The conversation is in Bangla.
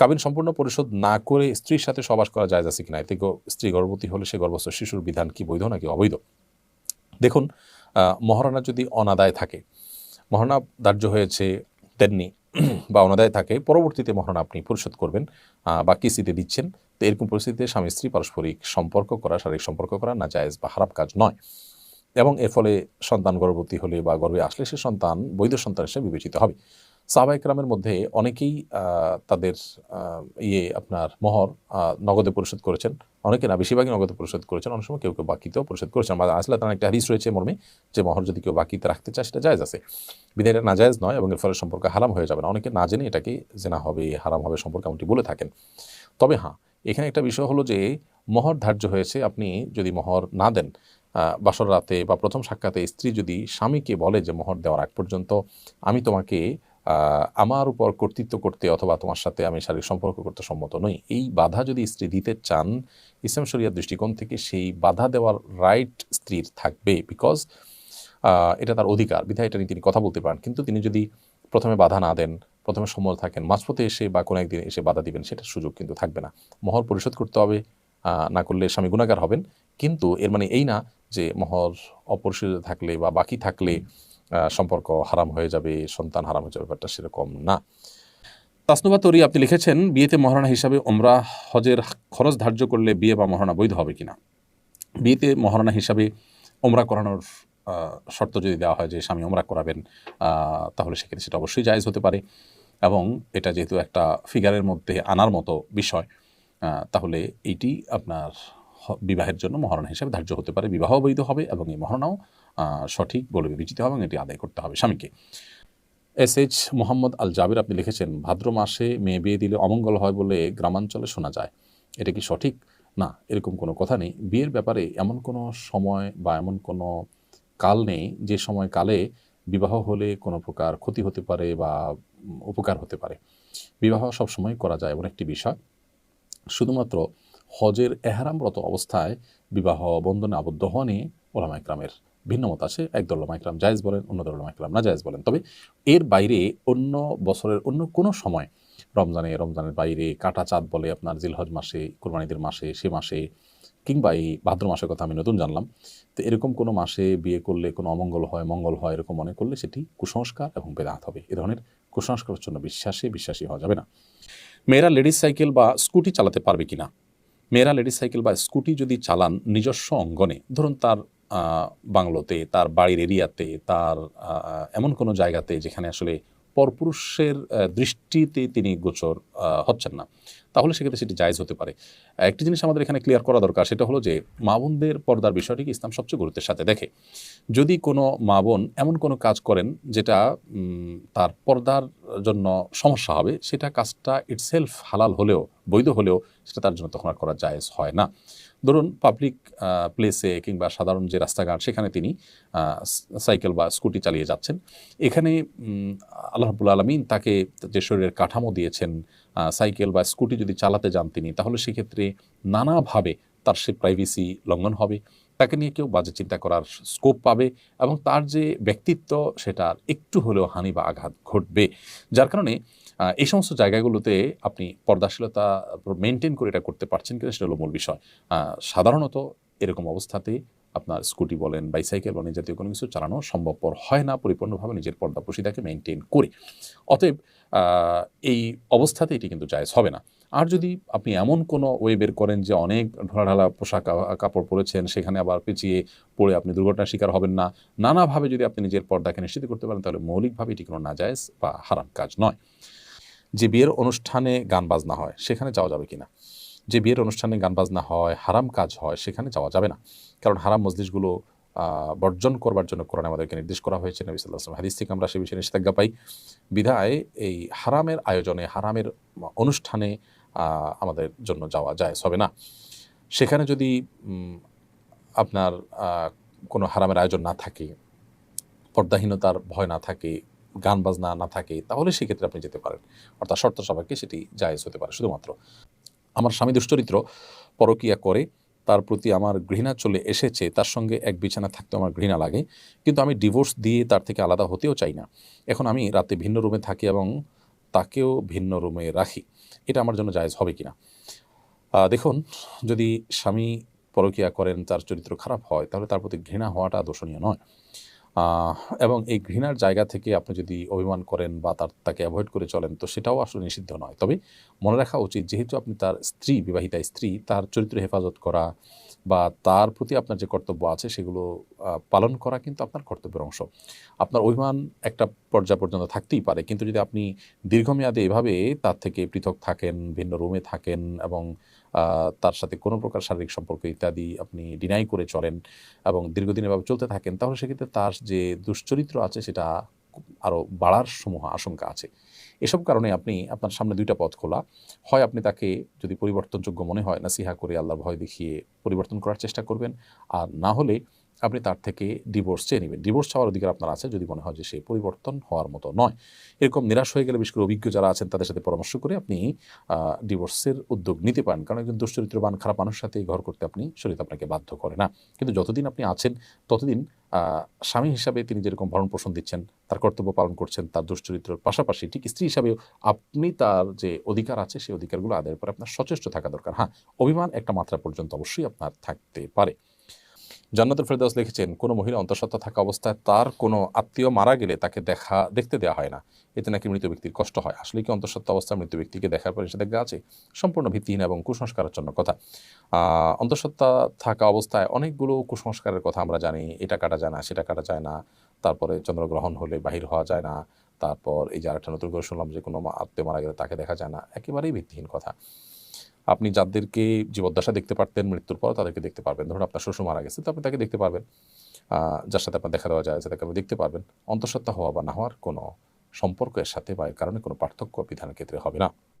কাবিন সম্পূর্ণ পরিশোধ না করে স্ত্রীর সাথে সবাস করা যায় আছে কিনা? এতে স্ত্রী গর্ভবতী হলে সে গর্ভস্থ শিশুর বিধান কি বৈধ নাকি অবৈধ? দেখুন মহারণা যদি অনাদায় থাকে, মহারণা ধার্য হয়েছে তেমনি, বা অনাদায় থাকে, পরবর্তীতে মহারণা আপনি পরিশোধ করবেন বা কিস্তিতে দিচ্ছেন, তো এরকম পরিস্থিতিতে স্বামী স্ত্রী পারস্পরিক সম্পর্ক করা, শারীরিক সম্পর্ক করা না জায়েজ বা খারাপ কাজ নয়। এবং এর ফলে সন্তান গর্ভবতী হলে বা গর্ভে আসলে সে সন্তান, বৈধ সন্তান হিসেবে বিবেচিত হবে। সাহবাইকরামের মধ্যে অনেকেই তাদের ইয়ে আপনার মোহর নগদে পরিশোধ করেছেন। অনেকে না, বেশিরভাগই নগদে পরিশোধ করেছেন। অনেক সময় কেউ কেউ বাকিতেও পরিশোধ করেছেন। বা আসলে তার একটা হাদিস রয়েছে মর্মে যে মহর যদি কেউ বাকিতে রাখতে চায়, সেটা জায়েজ আছে। বিধায় এটা নাজায়েজ নয় এবং এর ফলে সম্পর্ক হারাম হয়ে যাবে না। অনেকে না জেনে এটাকে জেনা হবে, হারাম হবে সম্পর্কে এমনটি বলে থাকেন। তবে হ্যাঁ এখানে একটা বিষয় হলো যে মহর ধার্য হয়েছে, আপনি যদি মহর না দেন বাসর রাতে বা প্রথম সাক্ষাতে স্ত্রী যদি স্বামীকে বলে যে মোহর দেওয়ার আগ পর্যন্ত আমি তোমাকে আমার উপর কর্তৃত্ব করতে অথবা তোমার সাথে আমি শারীরিক সম্পর্ক করতে সম্মত নই। এই বাধা যদি স্ত্রী দিতে চান, ইসলাম শরিয়ার দৃষ্টিকোণ থেকে সেই বাধা দেওয়ার রাইট স্ত্রীর থাকবে বিকজ এটা তার অধিকার। বিধায় এটা নিয়ে তিনি কথা বলতে পারেন। কিন্তু তিনি যদি প্রথমে বাধা না দেন, প্রথমে সমল থাকেন, মাঝপথে এসে বা কোনো একদিন এসে বাধা দিবেন সেটার সুযোগ কিন্তু থাকবে না। মহর পরিশোধ করতে হবে না করলে স্বামী গুণাগার হবেন। কিন্তু এর মানে এই না যে মহর অপরিশোধিত থাকলে বা বাকি থাকলে সম্পর্ক হারাম হয়ে যাবে, সন্তান হারাম হয়ে যাবে, ব্যাপারটা সেরকম না। তাসনুবা তরি, আপনি লিখেছেন, বিয়েতে মহারণা হিসাবে ওমরা হজের খরচ ধার্য করলে বিয়ে বা মহারণা বৈধ হবে কিনা? বিয়েতে মহারণা হিসাবে ওমরা করানোর শর্ত যদি দেওয়া হয় যে স্বামী ওমরা করাবেন তাহলে সেক্ষেত্রে সেটা অবশ্যই জায়েজ হতে পারে। এবং এটা যেহেতু একটা ফিগারের মধ্যে আনার মতো বিষয় তাহলে এইটি আপনার বিবাহের জন্য মহারণা হিসাবে ধার্য হতে পারে বিবাহ বৈধ হবে এবং এই মহারণাও সঠিক বলে বিবেচিত হবে এবং এটি আদায় করতে হবে স্বামীকে। এস এইচ মোহাম্মদ আল জাবির আপনি লিখেছেন, ভাদ্র মাসে মেয়ে বিয়ে দিলে অমঙ্গল হয় বলে গ্রামাঞ্চলে শোনা যায়। এটা কি সঠিক? না, এরকম কোনো কথা নেই। বিয়ের ব্যাপারে এমন কোনো সময় বা এমন কোনো কাল নেই যে সময় কালে বিবাহ হলে কোনো প্রকার ক্ষতি হতে পারে বা উপকার হতে পারে। বিবাহ সবসময় করা যায় এমন একটি বিষয়। শুধুমাত্র হজের এহারামরত অবস্থায় বিবাহ বন্ধনে আবদ্ধ হওয়া নিয়ে ওলামা ইকরামের ভিন্ন মত আছে একদল ওলামা ইকরাম জায়েজ বলেন, অন্য দল ওলামা ইকরাম না জায়েজ বলেন। তবে এর বাইরে অন্য বছরের অন্য কোনো সময়, রমজানে, রমজানের বাইরে কাটা চাঁদ বলে আপনার জিলহজ মাসে, কোরবানিদের মাসে, সে মাসে, কিংবা এই ভাদ্র মাসের কথা আমি নতুন জানলাম, তো এরকম কোনো মাসে বিয়ে করলে কোনো অমঙ্গল হয়, মঙ্গল হয়, এরকম মনে করলে সেটি কুসংস্কার এবং বেদাত হবে। এ ধরনের কুসংস্কারের জন্য বিশ্বাসে বিশ্বাসী হওয়া যাবে না। মেয়েরা লেডিস সাইকেল বা স্কুটি চালাতে পারবে কিনা? মেয়েরা লেডিস সাইকেল বা স্কুটি যদি চালান নিজস্ব অঙ্গনে, ধরুন তার বাংলোতে, তার বাড়ির এরিয়াতে, তার এমন কোনো জায়গাতে যেখানে আসলে পরপুরুষের দৃষ্টিতে তিনি গোচর হচ্ছেন না। তাহলে সেক্ষেত্রে সেটি জায়জ হতে পারে। একটি জিনিস আমাদের এখানে ক্লিয়ার করা দরকার সেটা হলো যে মা বোনদের পর্দার বিষয়টিকে ইসলাম সবচেয়ে গুরুত্বের সাথে দেখে। যদি কোনো মা বোন এমন কোনো কাজ করেন যেটা তার পর্দার জন্য সমস্যা হবে সেটা কাজটা ইটসেলফ হালাল হলেও বৈধ হলেও সেটা তার জন্য তখন আর করা জায়েজ হয় না। ধরুন পাবলিক প্লেসে কিংবা সাধারণ যে রাস্তাঘাট সেখানে তিনি সাইকেল বা স্কুটি চালিয়ে যাচ্ছেন। এখানে উম, আল্লাহ আলমিন তাকে যে শরীরের কাঠামো দিয়েছেন সাইকেল বা স্কুটি যদি চালাতে যান তিনি, তাহলে সেক্ষেত্রে নানাভাবে তার সে প্রাইভেসি লঙ্ঘন হবে। তাকে নিয়ে কেউ বাজে চিন্তা করার স্কোপ পাবে এবং তার যে ব্যক্তিত্ব সেটার একটু হলেও হানি বা আঘাত ঘটবে। যার কারণে এই সমস্ত জায়গাগুলোতে আপনি পর্দাশীলতা মেনটেন করে এটা করতে পারছেন কিনা, সেটা হলো মূল বিষয়। সাধারণত এরকম অবস্থাতে আপনার স্কুটি বলেন, বাইসাইকেল বলেন জাতীয় কোনো কিছু চালানো সম্ভবপর হয় না। পরিপূর্ণভাবে নিজের পর্দা প্রসিদাকে মেনটেন করে। অতএব এই অবস্থাতে এটি কিন্তু জায়েজ হবে না। আর যদি আপনি এমন কোনো ওয়ে বের করেন যে অনেক ঢোলাঢালা পোশাক কাপড় পরেছেন, সেখানে আবার পিছিয়ে পড়ে আপনি দুর্ঘটনার শিকার হবেন না। নানাভাবে যদি আপনি নিজের পর্দাকে নিশ্চিত করতে পারেন, তাহলে মৌলিকভাবে এটি কোনো নাজায়েজ বা হারাম কাজ নয়। যে বিয়ের অনুষ্ঠানে গান বাজনা হয়, সেখানে যাওয়া যাবে কিনা? যে বিয়ের অনুষ্ঠানে গান বাজনা হয়, হারাম কাজ হয়, সেখানে যাওয়া যাবে না। কারণ হারাম মজলিসগুলো বর্জন করবার জন্য কোরআন আমাদেরকে নির্দেশ করা হয়েছে নবী সাল্লাহ হাদিস থেকে আমরা সে বিষয়ে নিষেধাজ্ঞা পাই। বিধায় এই হারামের আয়োজনে, হারামের অনুষ্ঠানে আমাদের জন্য যাওয়া যায় হবে না। সেখানে যদি আপনার কোনো হারামের আয়োজন না থাকে, পর্দাহীনতার ভয় না থাকে, গান বাজনা না থাকে, তাহলে সেক্ষেত্রে আপনি যেতে পারেন। অর্থাৎ শর্ত সবাইকে সেটি জায়েজ হতে পারে, শুধুমাত্র। আমার স্বামী দুশ্চরিত্র, পরকিয়া করে তার প্রতি আমার ঘৃণা চলে এসেছে, তার সঙ্গে এক বিছানা থাকতে আমার ঘৃণা লাগে। কিন্তু আমি ডিভোর্স দিয়ে তার থেকে আলাদা হতেও চাই না। এখন আমি রাতে ভিন্ন রুমে থাকি এবং তাকেও ভিন্ন রুমে রাখি। এটা আমার জন্য জায়জ হবে কি না দেখুন, যদি স্বামী পরকিয়া করেন, তার চরিত্র খারাপ হয়, তাহলে তার প্রতি ঘৃণা হওয়াটা দোষণীয় নয়। এবং এই ঘৃণার জায়গা থেকে আপনি যদি অভিমান করেন বা তার, তাকে অ্যাভয়েড করে চলেন, তো সেটাও আসলে নিষিদ্ধ নয়। তবে মনে রাখা উচিত, যেহেতু আপনি তার স্ত্রী, বিবাহিতা স্ত্রী, তার চরিত্র হেফাজত করা বা তার প্রতি আপনার যে কর্তব্য আছে সেগুলো পালন করা কিন্তু আপনার কর্তব্যের অংশ। আপনার অভিমান একটা পর্যায় পর্যন্ত থাকতেই পারে। কিন্তু যদি আপনি দীর্ঘমেয়াদে এভাবে তার থেকে পৃথক থাকেন, ভিন্ন রুমে থাকেন এবং তার সাথে কোনো প্রকার শারীরিক সম্পর্ক ইত্যাদি আপনি ডিনাই করে চলেন এবং দীর্ঘদিন এভাবে চলতে থাকেন, তাহলে সেক্ষেত্রে তার যে দুশ্চরিত্র আছে সেটা আরও বাড়ার সমূহ আশঙ্কা আছে। এসব কারণে আপনি আপনার সামনে দুইটা পথ খোলা। হয় আপনি তাকে যদি পরিবর্তনযোগ্য মনে হয়, নাসিহা করে আল্লাহর ভয় দেখিয়ে পরিবর্তন করার চেষ্টা করবেন। আর না হলে আপনি তার থেকে ডিভোর্স চেয়ে নেবেন। ডিভোর্স চাওয়ার অধিকার আপনার আছে যদি মনে হয় যে সে পরিবর্তন হওয়ার মতো নয়। এরকম নিরাশ হয়ে গেলে, বিশেষ করে অভিজ্ঞ যারা আছেন তাদের সাথে পরামর্শ করে আপনি ডিভোর্সের উদ্যোগ নিতে পারেন। কারণ একজন দুশ্চরিত্রবান, খারাপ মানুষের সাথে ঘর করতে আপনি শরীর আপনাকে বাধ্য করে না। কিন্তু যতদিন আপনি আছেন, ততদিন স্বামী হিসাবে তিনি যেরকম ভরণ পোষণ দিচ্ছেন, তার কর্তব্য পালন করছেন, তার দুশ্চরিত্রের পাশাপাশি ঠিক স্ত্রী হিসাবেও আপনি তার যে অধিকার আছে, সেই অধিকারগুলো আদায়ের পরে আপনার সচেষ্ট থাকা দরকার। হ্যাঁ অভিমান একটা মাত্রা পর্যন্ত অবশ্যই আপনার থাকতে পারে। জান্নাতুল ফেরদাউস লিখেছেন, কোনো মহিলা অন্তঃসত্ত্বা থাকা অবস্থায় তার কোনো আত্মীয় মারা গেলে তাকে দেখা, দেখতে দেওয়া হয় না। এতে নাকি মৃত ব্যক্তির কষ্ট হয়। আসলে কি অন্তঃসত্ত্বা অবস্থায় মৃত ব্যক্তিকে দেখার পরে নিষেধাজ্ঞা আছে? সম্পূর্ণ ভিত্তিহীন এবং কুসংস্কারের জন্য কথা অন্তঃসত্ত্বা থাকা অবস্থায় অনেকগুলো কুসংস্কারের কথা আমরা জানি। এটা কাটা যায় না, সেটা কাটা যায় না। তারপরে চন্দ্রগ্রহণ হলে বাহির হওয়া যায় না। তারপর এই যে আরেকটা নতুন করে শুনলাম যে কোনো আত্মীয় মারা গেলে তাকে দেখা যায় না। একেবারেই ভিত্তিহীন কথা। আপনি যাদেরকে জীবদ্দশা দেখতে পারতেন, মৃত্যুর পর তাদেরকে দেখতে পারবেন। ধরুন আপনার শ্বশুর মারা গেছে, তো আপনি তাকে দেখতে পারবেন। যার সাথে আপনার দেখা দেওয়া যায় তাকে আপনি দেখতে পারবেন। অন্তঃসত্ত্বা হওয়া বা না হওয়ার কোনো সম্পর্কের সাথে বা এর কারণে কোনো পার্থক্য বিধানের ক্ষেত্রে হবে না।